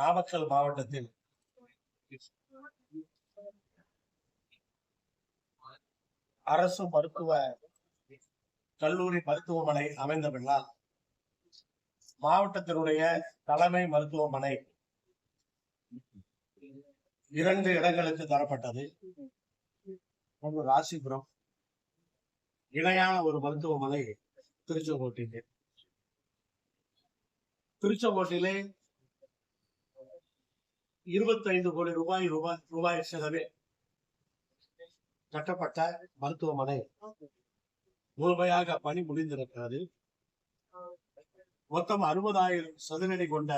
நாமக்கல் மாவட்டத்தில். அரசு மருத்துவ கல்லூரி மருத்துவமனை அமைந்தபின்னால் மாவட்டத்தினுடைய தலைமை மருத்துவமனை இரண்டு இடங்களுக்கு தரப்பட்டது. ஒன்று ராசிபுரம். இணையான ஒரு மருத்துவமனை திருச்செங்கோட்டிலே. திருச்செங்கோட்டிலே இருபத்தைந்து கோடி ரூபாய் ரூபாய் ரூபாய் செலவில் கட்டப்பட்ட மருத்துவமனை. முழுமையாக பணி முடிந்திருக்கிறது. மொத்தம் அறுபதாயிரம் சதுரடி கொண்ட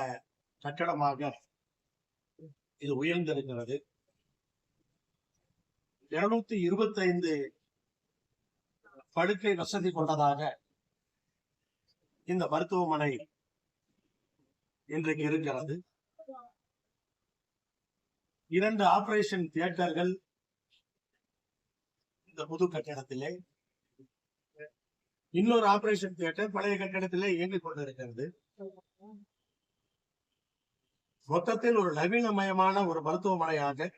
கட்டடமாக இது உயர்ந்திருக்கிறது. இருநூத்தி இருபத்தைந்து படுக்கை வசதி கொண்டதாக இந்த மருத்துவமனை இன்றைக்கு இருக்கிறது. இரண்டு ஆபரேஷன் தியேட்டர்கள் இந்த புது கட்டிடத்திலே இன்னொரு ஆபரேஷன் தியேட்டர் பழைய கட்டிடத்திலே இயங்கிக் கொண்டிருக்கிறது. மொத்தத்தில் ஒரு நவீனமயமான ஒரு மருத்துவமனையாக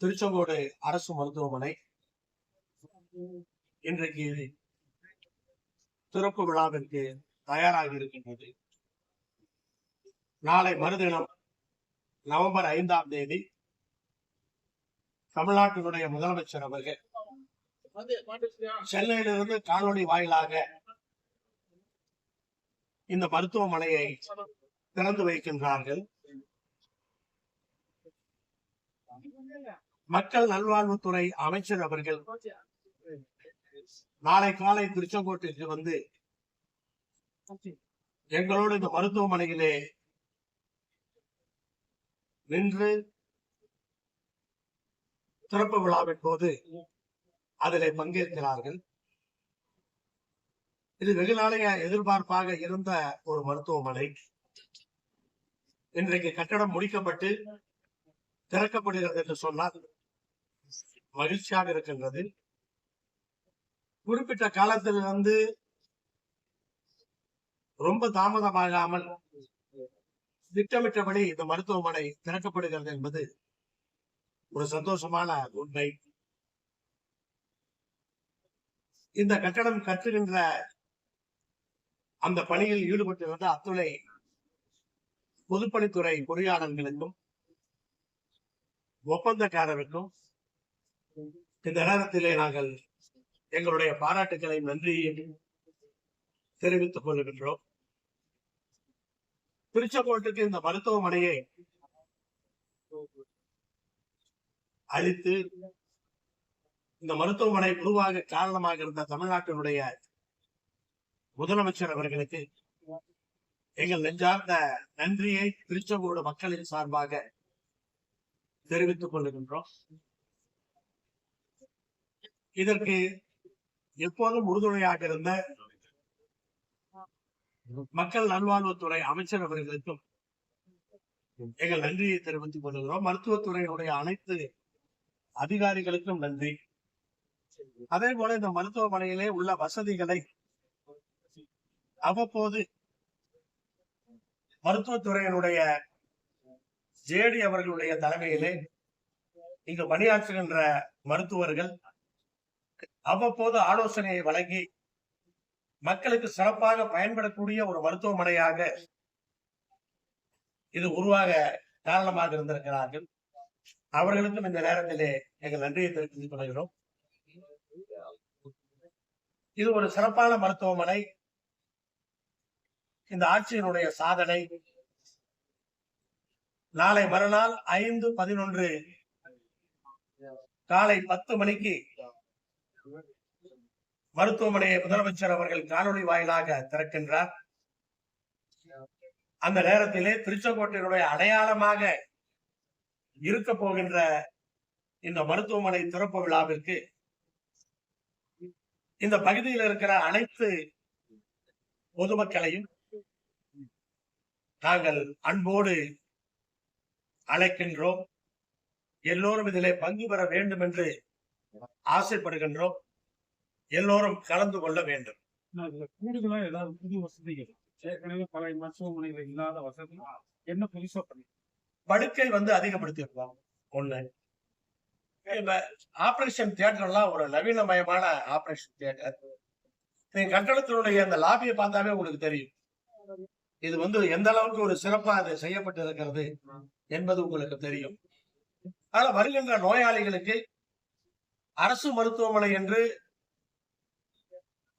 திருச்செங்கோடு அரசு மருத்துவமனை இன்றைக்கு திறப்பு விழாவிற்கு தயாராக இருக்கின்றது. நாளை மறுதினம் நவம்பர் ஐந்தாம் தேதி தமிழ்நாட்டினுடைய முதலமைச்சர் அவர்கள் சென்னையிலிருந்து காணொலி வாயிலாக இந்த மருத்துவமனையை திறந்து வைக்கின்றார்கள். மக்கள் நல்வாழ்வுத்துறை அமைச்சர் அவர்கள் நாளை காலை திருச்செங்கோட்டிற்கு வந்து எங்களோடு இந்த மருத்துவமனையிலே நின்று திறப்பு விழாவின் போது அதிலே பங்கேற்கிறார்கள். இது வெகு நாளைய எதிர்பார்ப்பாக இருந்த ஒரு மருத்துவமனை. இன்றைக்கு கட்டடம் முடிக்கப்பட்டு திறக்கப்படுகிறது என்று சொன்னால் மகிழ்ச்சியாக இருக்கின்றது. குறிப்பிட்ட காலத்திலிருந்து ரொம்ப தாமதமாகாமல் திட்டமிட்டபடி இந்த மருத்துவமனை திறக்கப்படுகிறது என்பது ஒரு சந்தோஷமான உண்மை. இந்த கட்டடம் கட்டுகின்ற அந்த பணியில் ஈடுபட்டிருந்த அத்துணை பொதுப்பணித்துறை பொறியாளர்களுக்கும் ஒப்பந்தக்காரருக்கும் இந்த நேரத்திலே நாங்கள் எங்களுடைய பாராட்டுக்களை நன்றியையும் தெரிவித்துக் கொள்கின்றோம். திருச்செங்கோட்டுக்கு இந்த மருத்துவமனையை அழித்து இந்த மருத்துவமனை உருவாக காரணமாக இருந்த தமிழ்நாட்டினுடைய முதலமைச்சர் அவர்களுக்கு எங்கள் நெஞ்சார்ந்த நன்றியை திருச்செங்கோடு மக்களின் சார்பாக தெரிவித்துக் கொள்கின்றோம். இதற்கு எப்போதும் உறுதுணையாக இருந்த மக்கள் நல்வாழ்வுத்துறை அமைச்சர் அவர்களுக்கும் எங்கள் நன்றியை தெரிவித்துக் கொள்கிறோம். மருத்துவத்துறையினுடைய அனைத்து அதிகாரிகளுக்கும் நன்றி. அதே போல இந்த மருத்துவமனையிலே உள்ள வசதிகளை அவ்வப்போது மருத்துவத்துறையினுடைய ஜேடி அவர்களுடைய தலைமையிலே இங்கு பணியாற்றுகின்ற மருத்துவர்கள் அவ்வப்போது ஆலோசனையை வழங்கி மக்களுக்கு சிறப்பாக பயன்படக்கூடிய ஒரு மருத்துவமனையாக இது உருவாக காரணமாக இருந்திருக்கிறார்கள். அவர்களுக்கும் இந்த நேரத்திலே எங்கள் நன்றியை தெரிவித்துக் கொள்கிறோம். இது ஒரு சிறப்பான மருத்துவமனை. இந்த ஆட்சியினுடைய சாதனை நாளை மறுநாள் ஐந்து பதினொன்று காலை பத்து மணிக்கு மருத்துவமனையை முதலமைச்சர் அவர்கள் காணொலி வாயிலாக திறக்கின்றார். அந்த நேரத்திலே திருச்செங்கோட்டையினுடைய அடையாளமாக இருக்க போகின்ற இந்த மருத்துவமனை திறப்பு விழாவிற்கு இந்த பகுதியில் இருக்கிற அனைத்து பொதுமக்களையும் நாங்கள் அன்போடு அழைக்கின்றோம். எல்லோரும் இதிலே பங்கு பெற வேண்டும் என்று ஆசைப்படுகின்றோம். எல்லோரும் கலந்து கொள்ள வேண்டும். கூடுதலா ஏதாவது புது வசதிகள் ஏற்கனவே பல மருத்துவமனைகள் இல்லாத வசதி. என்ன புதுசா பண்ணி? படுக்கை வந்து அதிகப்படுத்தியிருக்கோம். ஒண்ணு. இப்ப ஆபரேஷன் தியேட்டர்லாம் ஒரு நவீனமயமான ஆபரேஷன் தியேட்டர். நீங்க கட்டடத்தினுடைய அந்த லாபியை பார்த்தாவே உங்களுக்கு தெரியும். இது வந்து எந்த அளவுக்கு ஒரு சிறப்பா அது செய்யப்பட்டு இருக்கிறது என்பது உங்களுக்கு தெரியும். ஆனா வருகின்ற நோயாளிகளுக்கு அரசு மருத்துவமனை என்று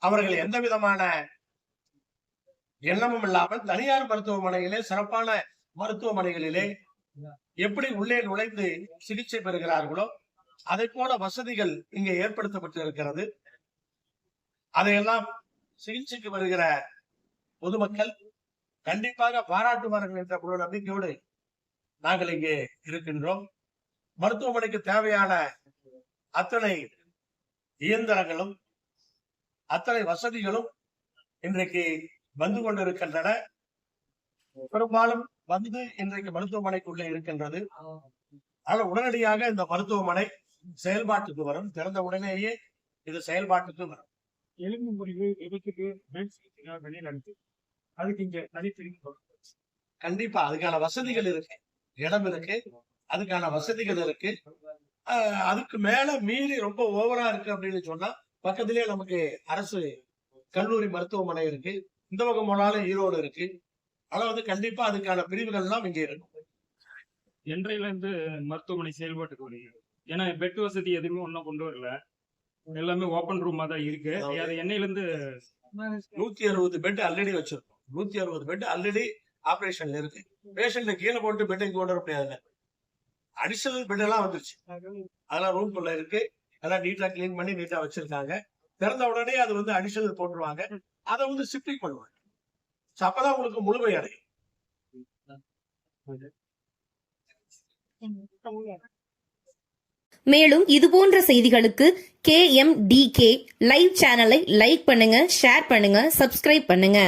அவர்கள் எந்த விதமான எண்ணமும் இல்லாமல் தனியார் மருத்துவமனையிலே சிறப்பான மருத்துவமனைகளிலே எப்படி உள்ளே நுழைந்து சிகிச்சை பெறுகிறார்களோ அதை போல வசதிகள் இங்கே ஏற்படுத்தப்பட்டு இருக்கிறது அதையெல்லாம் சிகிச்சைக்கு வருகிற பொதுமக்கள் கண்டிப்பாக பாராட்டுவார்கள் என்ற முழு நம்பிக்கையோடு நாங்கள் இங்கே இருக்கின்றோம். மருத்துவமனைக்கு தேவையான அத்தனை இயந்திரங்களும் அத்தனை வசதிகளும் இன்றைக்கு வந்து கொண்டிருக்கின்றன. பெரும்பாலும் வந்து இன்றைக்கு மருத்துவமனைக்குள்ளே இருக்கின்றது. ஆனால் உடனடியாக இந்த மருத்துவமனை செயல்பாட்டுக்கு வரும். திறந்த உடனேயே இது செயல்பாட்டுக்கு வரும். எலும்பு முறிவு விபத்துக்கு சிகிச்சைக்காக வெளியில் அனுப்பி அதுக்கு இங்க தனிப்பிரிவு கண்டிப்பா அதுக்கான வசதிகள் இருக்கு. இடம் இருக்கு. அதுக்கான வசதிகள் இருக்கு. அதுக்கு மேல மீறி ரொம்ப ஓவரா இருக்கு அப்படின்னு சொன்னா பக்கத்திலேயே நமக்கு அரசு கல்லூரி மருத்துவமனை இருக்கு. இந்த பக்கம் போனாலும் ஈரோடு இருக்கு. ஆனா வந்து கண்டிப்பா அதுக்கான பிரிவுகள் எல்லாம் இங்க இருக்கும். என்றையில இருந்து மருத்துவமனை செயல்பாட்டுக்கு வருகிறது. ஏன்னா பெட் வசதி எதுவுமே ஒன்றும் கொண்டு வரல. எல்லாமே ஓப்பன் ரூமா தான் இருக்கு. அது என்னையில இருந்து நூத்தி அறுபது பெட் ஆல்ரெடி வச்சிருக்கோம். நூத்தி அறுபது பெட் ஆல்ரெடி ஆபரேஷன்ல இருக்கு. பேஷண்ட கீழே போட்டு பெட்டை கொண்டு வர முடியாது. அடிஷனல் பெட் எல்லாம் வந்துருச்சு. அதெல்லாம் ரூம் குள்ள இருக்கு. அதெல்லாம் நீட்டா க்ளீன் பண்ணி நீட்டா வச்சிருக்காங்க. திறந்த உடனே அது வந்து அடிஷனல் போட்டுருவாங்க. அதை வந்து ஷிஃப்டிங் பண்ணுவாங்க. அப்பதான் உங்களுக்கு முழுமை அடையும். மேலும் இதுபோன்ற செய்திகளுக்கு K M T K live சேனலை லைக் பண்ணுங்க ஷேர் பண்ணுங்க சப்ஸ்கிரைப் பண்ணுங்க.